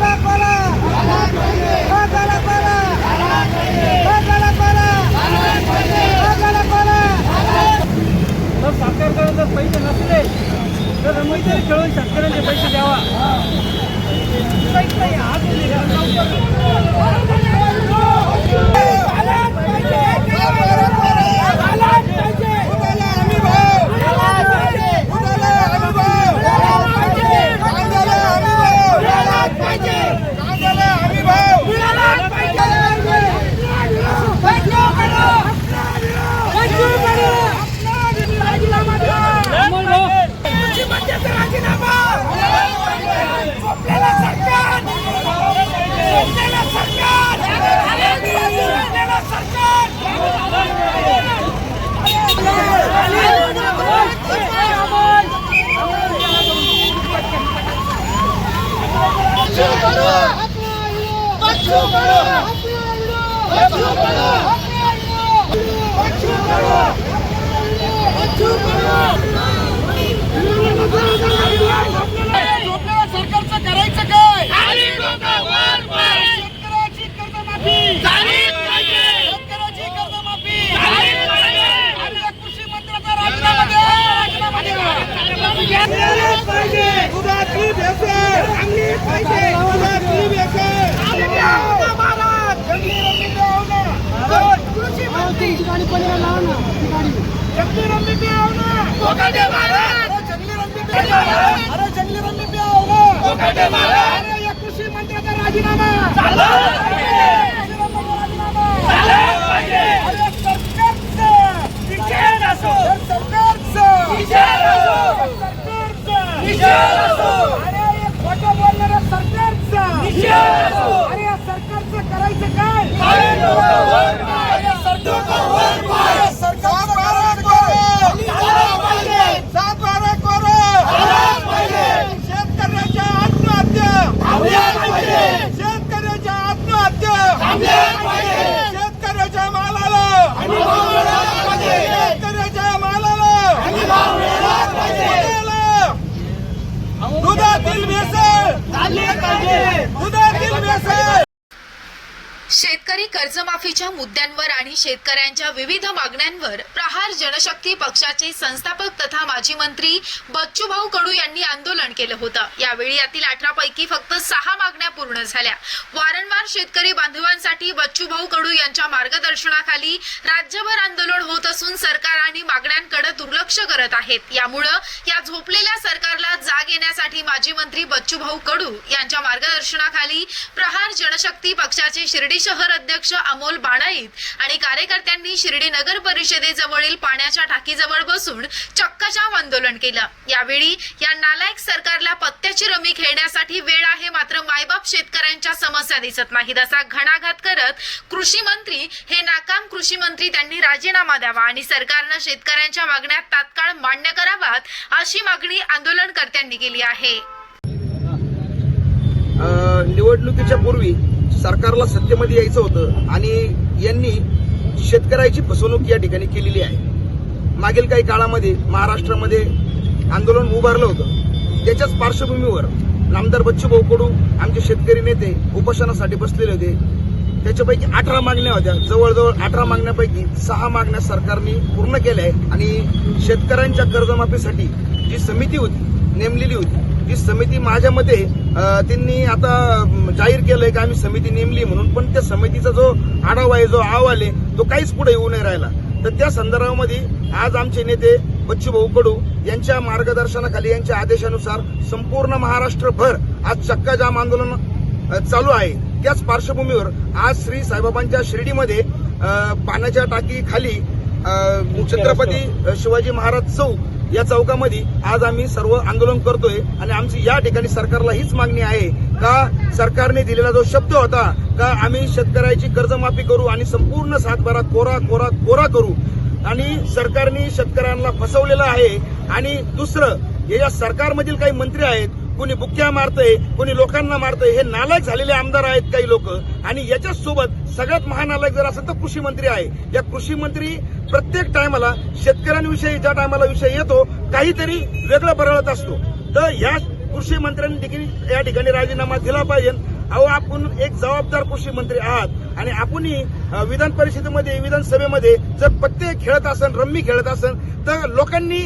झाला कोला का झाला कोला का झाला कोला का झाला कोला जर सरकारकडे जर पैसे नसले तर रमेशने खेळून शेतकऱ्यांचे पैसे द्यावा सरकारचं करायचं काय शेतकऱ्याची कर्जमाफी शेतकऱ्याची कर्जमाफी आणि या कृषी मंत्र्याचा राजीनामा द्या राजीनामा द्या मिळालंच पाहिजे दुधातली भेसळ चांगली पाहिजे दुधातली भेसळ जंगली रमी मिळवणं कृषी मंत्री जंगली रमी मिळवणं अरे जंगली रमी मिळवणं अरे जंगली रमी मिळवणं अरे या कृषी मंत्र्याचा राजीनामा. कृषी मंत्र्याचा राजीनामा अरे सरकारचं सरकारचं सरकारचं अरे हे खोटं बोलणाऱ्या सरकारचं अरे या सरकारचं करायचं काय अरे सरकारचं अरे सरकारचं करायचं काय? सात बारा करोड शेतकऱ्याच्या आत्महत्या शेतकऱ्याच्या आत्महत्या शेतकऱ्याच्या मालाला शेतकऱ्याच्या मालाला मालाला दुधातील भेसळ दुधातील भेसळ शेतकरी कर्जमाफीच्या मुद्द्यांवर आणि शेतकऱ्यांच्या विविध मागण्यांवर प्रहार जनशक्ती पक्षाचे संस्थापक तथा माजी मंत्री बच्चूभाऊ कडू यांनी आंदोलन केलं होतं. यावेळी यातील अठरा पैकी फक्त सहा मागण्या पूर्ण झाल्या. वारंवार शेतकरी बांधवांसाठी बच्चूभाऊ कडू यांच्या मार्गदर्शनाखाली राज्यभर आंदोलन होत असून सरकार आणि मागण्यांकडे दुर्लक्ष करत आहेत. यामुळं या झोपलेल्या सरकारला जाग येण्यासाठी माजी मंत्री बच्चूभाऊ कडू यांच्या मार्गदर्शनाखाली प्रहार जनशक्ती पक्षाचे शिर्डी शहर अध्यक्ष अमोल बाणाईत आणि कार्यकर्त्यांनी शिर्डी नगर परिषदेजवळील पाण्याच्या टाकीजवळ बसून चक्काजाम आंदोलन केलं. यावेळी या नालायक सरकारला पत्त्याची रमी खेळण्यासाठी वेळ आहे मात्र मायबाप शेतकऱ्यांच्या समस्या दिसत नाहीत. असा घणाघात करत कृषी मंत्री हे नाकाम कृषी मंत्री त्यांनी राजीनामा द्यावा आणि सरकारनं शेतकऱ्यांच्या मागण्या तात्काळ मान्य कराव्यात अशी मागणी आंदोलनकर्त्यांनी केली आहे. निवडणुकीच्या पूर्वी सरकारला सत्तेमध्ये यायचं होतं आणि यांनी शेतकऱ्याची फसवणूक या ठिकाणी केलेली आहे. मागील काही काळामध्ये महाराष्ट्रामध्ये आंदोलन उभारलं होतं. त्याच्याच पार्श्वभूमीवर नामदार बच्चूभाऊ कडू आमचे शेतकरी नेते उपोषणासाठी बसलेले होते. त्याच्यापैकी अठरा मागण्या होत्या. जवळजवळ अठरा मागण्यापैकी सहा मागण्या सरकारने पूर्ण केल्या आहेत. आणि शेतकऱ्यांच्या कर्जमाफीसाठी जी समिती होती नेमलेली होती ती समिती माझ्या मते त्यांनी आता जाहीर केलंय की आम्ही समिती नेमली म्हणून. पण त्या समितीचा जो आढावा आहे जो अहवाल आहे तो काहीच पुढे येऊ नाही राहिला. तर त्या संदर्भामध्ये आज आमचे नेते बच्चूभाऊ कडू यांच्या मार्गदर्शनाखाली यांच्या आदेशानुसार संपूर्ण महाराष्ट्रभर आज चक्काजाम आंदोलन चालू आहे. त्याच पार्श्वभूमीवर आज श्री साईबाबांच्या शिर्डीमध्ये पाण्याच्या टाकीखाली छत्रपती शिवाजी महाराज चौक या चौकामध्ये आज आम्ही सर्व आंदोलन करतोय आणि आमची या ठिकाणी सरकारला हीच मागणी आहे का सरकारने दिलेला जो शब्द होता का आम्ही शेतकऱ्याची कर्जमाफी करू आणि संपूर्ण सातबारा कोरा कोरा कोरा करू आणि सरकारने शेतकऱ्यांना फसवलेलं आहे आणि दुसरं हे या सरकारमधील काही मंत्री आहेत कोणी बुक्क्या मारतंय कोणी लोकांना मारतंय हे नालायक झालेले आमदार आहेत काही लोक. आणि याच्यासोबत सगळ्यात महानालायक जर असेल तर कृषी मंत्री आहे. या कृषी मंत्री प्रत्येक टायमाला शेतकऱ्यांविषयी ज्या टायमाला विषय येतो काहीतरी वेगळं बरळत असतो. तर या कृषी मंत्र्यांनी देखील या ठिकाणी राजीनामा दिला पाहिजे. अहो आपण एक जबाबदार कृषी मंत्री आहात. आणि आपणही विधान परिषदेमध्ये विधानसभेमध्ये जर पत्ते खेळत असन रम्मी खेळत असन तर लोकांनी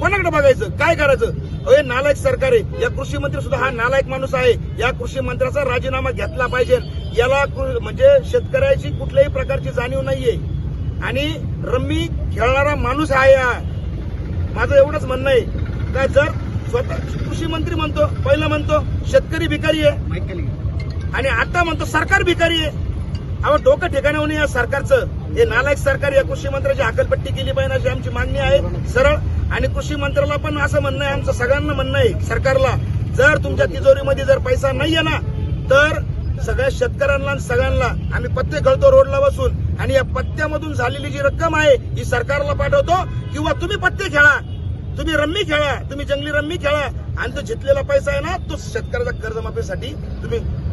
कोणाकडे बघायचं? काय करायचं? अरे नालायक सरकार आहे. या कृषी मंत्री सुद्धा हा नालायक माणूस आहे. या कृषी मंत्र्याचा राजीनामा घेतला पाहिजे. याला म्हणजे शेतकऱ्याची कुठल्याही प्रकारची जाणीव नाहीये. आणि रम्मी खेळणारा माणूस आहे हा. माझं एवढंच म्हणणं आहे. का जर स्वतः कृषी मंत्री म्हणतो पहिलं म्हणतो शेतकरी भिकारी आहे. आणि आता म्हणतो सरकार भिकारी आहे. अहो डोकं ठिकाणावून या सरकारचं. हे नालायक सरकार या कृषी मंत्र्याची हकलपट्टी केली पाहिजे अशी आमची मागणी आहे. सरळ आणि कृषी मंत्र्याला पण असं म्हणणं आहे आमचं सगळ्यांना म्हणणं आहे सरकारला. जर तुमच्या तिजोरीमध्ये जर पैसा नाही आहे ना तर सगळ्या शेतकऱ्यांना आणि सगळ्यांना आम्ही पत्ते गळतो रोडला बसून. आणि या पत्त्यामधून झालेली जी रक्कम आहे ही सरकारला पाठवतो. किंवा तुम्ही पत्ते खेळा. तुम्ही रम्मी खेळा. तुम्ही जंगली रम्मी खेळा. आणि तो जितलेला पैसा आहे ना तो शेतकऱ्याचा कर्जमाफीसाठी तुम्ही